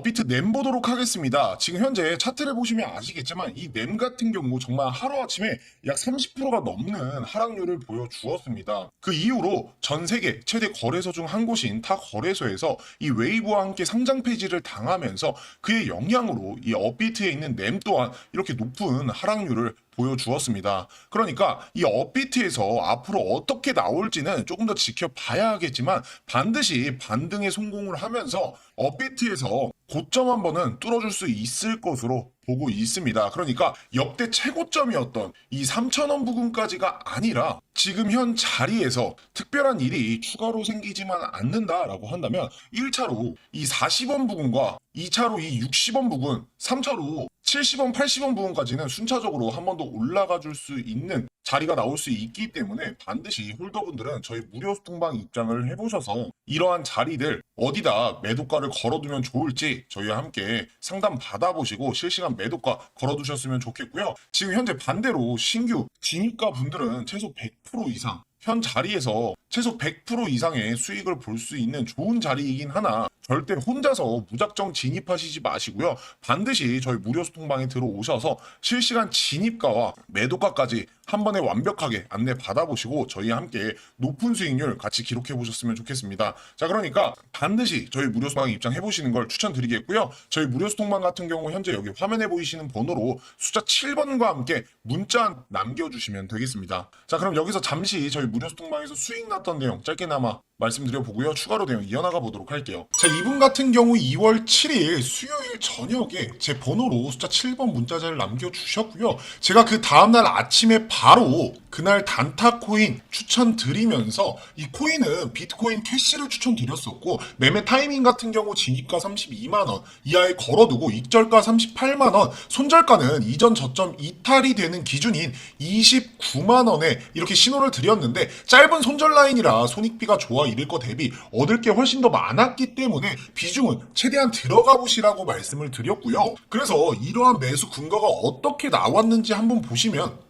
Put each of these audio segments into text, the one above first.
업비트 램 보도록 하겠습니다. 지금 현재 차트를 보시면 아시겠지만 이 램 같은 경우 정말 하루아침에 약 30%가 넘는 하락률을 보여주었습니다. 그 이후로 전 세계 최대 거래소 중 한 곳인 타 거래소에서 이 웨이브와 함께 상장 폐지를 당하면서 그의 영향으로 이 업비트에 있는 램 또한 이렇게 높은 하락률을 보여주었습니다. 그러니까 이 업비트에서 앞으로 어떻게 나올지는 조금 더 지켜봐야 하겠지만 반드시 반등에 성공을 하면서 업비트에서 고점 한 번은 뚫어줄 수 있을 것으로 보고 있습니다. 그러니까 역대 최고점이었던 이 3,000원 부근까지가 아니라 지금 현 자리에서 특별한 일이 추가로 생기지만 않는다라고 한다면 1차로 이 40원 부근과 2차로 이 60원 부근, 3차로 70원, 80원 부분까지는 순차적으로 한 번 더 올라가 줄 수 있는 자리가 나올 수 있기 때문에 반드시 홀더분들은 저희 무료 소통방 입장을 해보셔서 이러한 자리들 어디다 매도가를 걸어두면 좋을지 저희와 함께 상담 받아보시고 실시간 매도가 걸어두셨으면 좋겠고요. 지금 현재 반대로 신규 진입가 분들은 최소 100% 이상 현 자리에서 최소 100% 이상의 수익을 볼 수 있는 좋은 자리이긴 하나 절대 혼자서 무작정 진입하시지 마시고요. 반드시 저희 무료 소통방에 들어오셔서 실시간 진입가와 매도가까지 한 번에 완벽하게 안내 받아보시고 저희와 함께 높은 수익률 같이 기록해 보셨으면 좋겠습니다. 자, 그러니까 반드시 저희 무료 소통방 입장해 보시는 걸 추천드리겠고요. 저희 무료 소통방 같은 경우 현재 여기 화면에 보이시는 번호로 숫자 7번과 함께 문자 남겨주시면 되겠습니다. 자, 그럼 여기서 잠시 저희 무료 소통방에서 수익 났던 내용 짧게나마 말씀드려 보고요. 추가로 내용 이어나가 보도록 할게요. 자, 이분 같은 경우 2월 7일 수요일 저녁에 제 번호로 숫자 7번 문자자를 남겨주셨고요. 제가 그 다음날 아침에 바로 그날 단타 코인 추천드리면서 이 코인은 비트코인 캐시를 추천드렸었고 매매 타이밍 같은 경우 진입가 32만원 이하에 걸어두고 익절가 38만원 손절가는 이전 저점 이탈이 되는 기준인 29만원에 이렇게 신호를 드렸는데 짧은 손절 라인이라 손익비가 좋아 이럴 거 대비 얻을 게 훨씬 더 많았기 때문에 비중은 최대한 들어가 보시라고 말씀을 드렸고요. 그래서 이러한 매수 근거가 어떻게 나왔는지 한번 보시면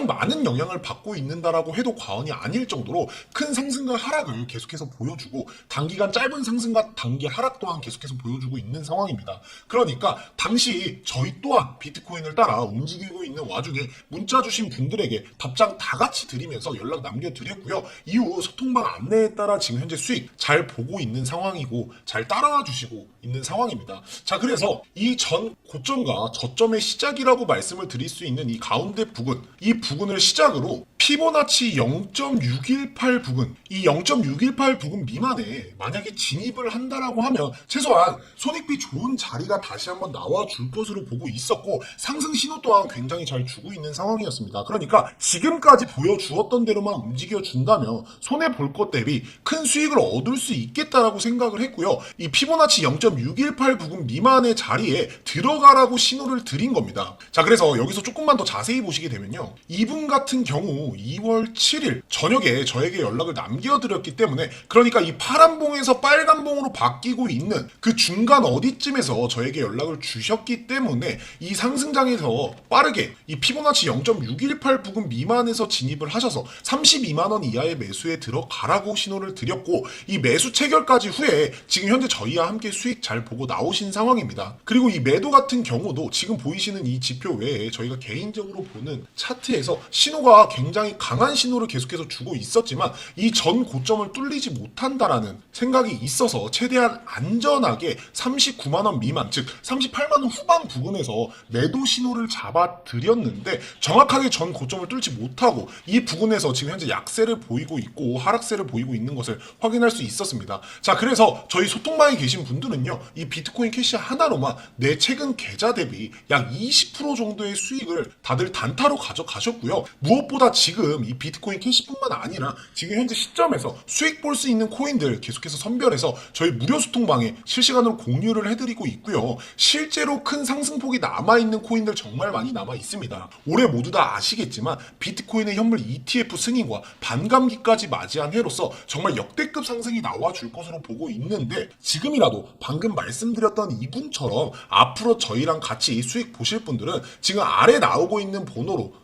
많은 영향을 받고 있는다라고 해도 과언이 아닐 정도로 큰 상승과 하락을 계속해서 보여주고 단기간 짧은 상승과 단기 하락 또한 계속해서 보여주고 있는 상황입니다. 그러니까 당시 저희 또한 비트코인을 따라 움직이고 있는 와중에 문자 주신 분들에게 답장 다 같이 드리면서 연락 남겨드렸고요. 이후 소통방 안내에 따라 지금 현재 수익 잘 보고 있는 상황이고 잘 따라와 주시고 있는 상황입니다. 자, 그래서 이 전 고점과 저점의 시작이라고 말씀을 드릴 수 있는 이 가운데 부근, 이 부근을 시작으로 피보나치 0.618 부근, 이 0.618 부근 미만에 만약에 진입을 한다라고 하면 최소한 손익비 좋은 자리가 다시 한번 나와 줄 것으로 보고 있었고 상승 신호 또한 굉장히 잘 주고 있는 상황이었습니다. 그러니까 지금까지 보여주었던 대로만 움직여 준다면 손해 볼 것 대비 큰 수익을 얻을 수 있겠다라고 생각을 했고요. 이 피보나치 0.618 부근 미만의 자리에 들어가라고 신호를 드린 겁니다. 자, 그래서 여기서 조금만 더 자세히 보시게 되면요. 이분 같은 경우 2월 7일 저녁에 저에게 연락을 남겨드렸기 때문에 그러니까 이 파란 봉에서 빨간 봉으로 바뀌고 있는 그 중간 어디쯤에서 저에게 연락을 주셨기 때문에 이 상승장에서 빠르게 이 피보나치 0.618 부근 미만에서 진입을 하셔서 32만원 이하의 매수에 들어가라고 신호를 드렸고 이 매수 체결까지 후에 지금 현재 저희와 함께 수익 잘 보고 나오신 상황입니다. 그리고 이 매도 같은 경우도 지금 보이시는 이 지표 외에 저희가 개인적으로 보는 차트에서 신호가 굉장히 강한 신호를 계속해서 주고 있었지만 이 전 고점을 뚫리지 못한다라는 생각이 있어서 최대한 안전하게 39만 원 미만 즉 38만 원 후반 부근에서 매도 신호를 잡아 드렸는데 정확하게 전 고점을 뚫지 못하고 이 부근에서 지금 현재 약세를 보이고 있고 하락세를 보이고 있는 것을 확인할 수 있었습니다. 자 그래서 저희 소통방에 계신 분들은요 보시면요. 이 비트코인 캐시 하나로만 내 최근 계좌 대비 약 20% 정도의 수익을 다들 단타로 가져가셨고요. 무엇보다 지금 이 비트코인 캐시뿐만 아니라 지금 현재 시점에서 수익 볼 수 있는 코인들 계속해서 선별해서 저희 무료 소통방에 실시간으로 공유를 해드리고 있고요. 실제로 큰 상승폭이 남아있는 코인들 정말 많이 남아 있습니다. 올해 모두 다 아시겠지만 비트코인의 현물 ETF 승인과 반감기까지 맞이한 해로서 정말 역대급 상승이 나와줄 것으로 보고 있는데 지금이라도 방금 말씀드렸던 이분처럼 앞으로 저희랑 같이 수익 보실 분들은 지금 아래 나오고 있는 번호로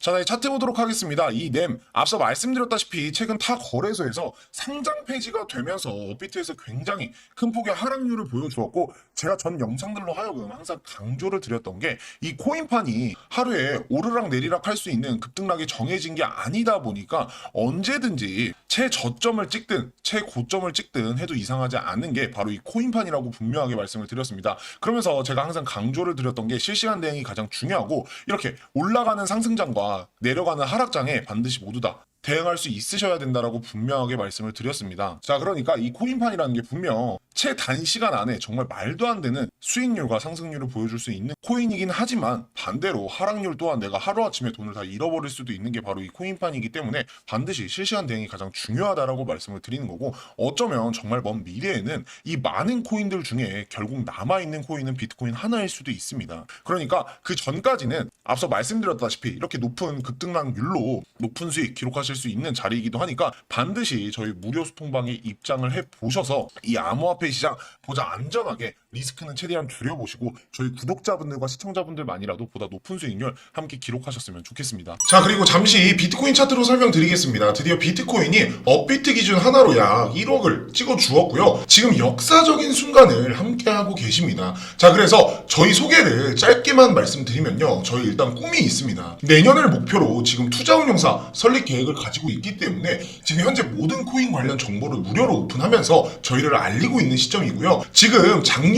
자, 네, 차트 보도록 하겠습니다. 이 램, 앞서 말씀드렸다시피 최근 타 거래소에서 상장 폐지가 되면서 업비트에서 굉장히 큰 폭의 하락률을 보여주었고, 제가 전 영상들로 하여금 항상 강조를 드렸던 게, 이 코인판이 하루에 오르락 내리락 할 수 있는 급등락이 정해진 게 아니다 보니까 언제든지 최저점을 찍든 최고점을 찍든 해도 이상하지 않은 게 바로 이 코인판이라고 분명하게 말씀을 드렸습니다. 그러면서 제가 항상 강조를 드렸던 게 실시간 대응이 가장 중요하고 이렇게 올라가는 상승장과 내려가는 하락장에 반드시 모두 다 대응할 수 있으셔야 된다라고 분명하게 말씀을 드렸습니다. 자, 그러니까 이 코인판이라는 게 분명 최단시간 안에 정말 말도 안 되는 수익률과 상승률을 보여줄 수 있는 코인이긴 하지만 반대로 하락률 또한 내가 하루아침에 돈을 다 잃어버릴 수도 있는 게 바로 이 코인판이기 때문에 반드시 실시간 대응이 가장 중요하다라고 말씀을 드리는 거고 어쩌면 정말 먼 미래에는 이 많은 코인들 중에 결국 남아있는 코인은 비트코인 하나일 수도 있습니다. 그러니까 그 전까지는 앞서 말씀드렸다시피 이렇게 높은 급등락률로 높은 수익 기록하실 수 있는 자리이기도 하니까 반드시 저희 무료 소통방에 입장을 해 보셔서 이 암호화폐 시장 보다 안전하게 리스크는 최대한 줄여보시고 저희 구독자분들과 시청자분들만이라도 보다 높은 수익률 함께 기록하셨으면 좋겠습니다. 자 그리고 잠시 비트코인 차트로 설명드리겠습니다. 드디어 비트코인이 업비트 기준 하나로 약 1억을 찍어 주었고요. 지금 역사적인 순간을 함께하고 계십니다. 자 그래서 저희 소개를 짧게만 말씀드리면요. 저희 일단 꿈이 있습니다. 내년을 목표로 지금 투자운용사 설립 계획을 가지고 있기 때문에 지금 현재 모든 코인 관련 정보를 무료로 오픈하면서 저희를 알리고 있는 시점이고요. 지금 작년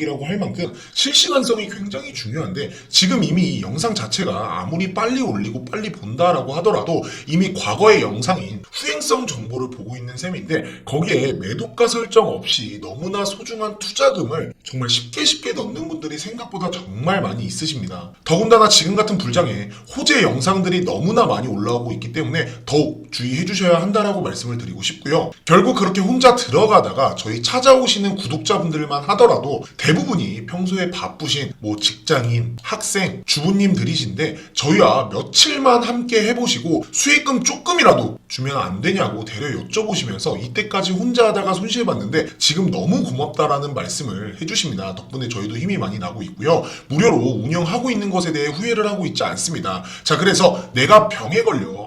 이라고 할 만큼 실시간성이 굉장히 중요한데 지금 이미 이 영상 자체가 아무리 빨리 올리고 빨리 본다라고 하더라도 이미 과거의 영상인 후행성 정보를 보고 있는 셈인데 거기에 매도가 설정 없이 너무나 소중한 투자금을 정말 쉽게 쉽게 넣는 분들이 생각보다 정말 많이 있으십니다. 더군다나 지금 같은 불장에 호재 영상들이 너무나 많이 올라오고 있기 때문에 더욱 주의해 주셔야 한다라고 말씀을 드리고 싶고요. 결국 그렇게 혼자 들어가다가 저희 찾아오시는 구독자분들만 하더라도 대부분이 평소에 바쁘신 뭐 직장인, 학생, 주부님들이신데 저희와 며칠만 함께 해보시고 수익금 조금이라도 주면 안 되냐고 대려 여쭤보시면서 이때까지 혼자 하다가 손실 봤는데 지금 너무 고맙다라는 말씀을 해주십니다. 덕분에 저희도 힘이 많이 나고 있고요. 무료로 운영하고 있는 것에 대해 후회를 하고 있지 않습니다. 자, 그래서 내가 병에 걸려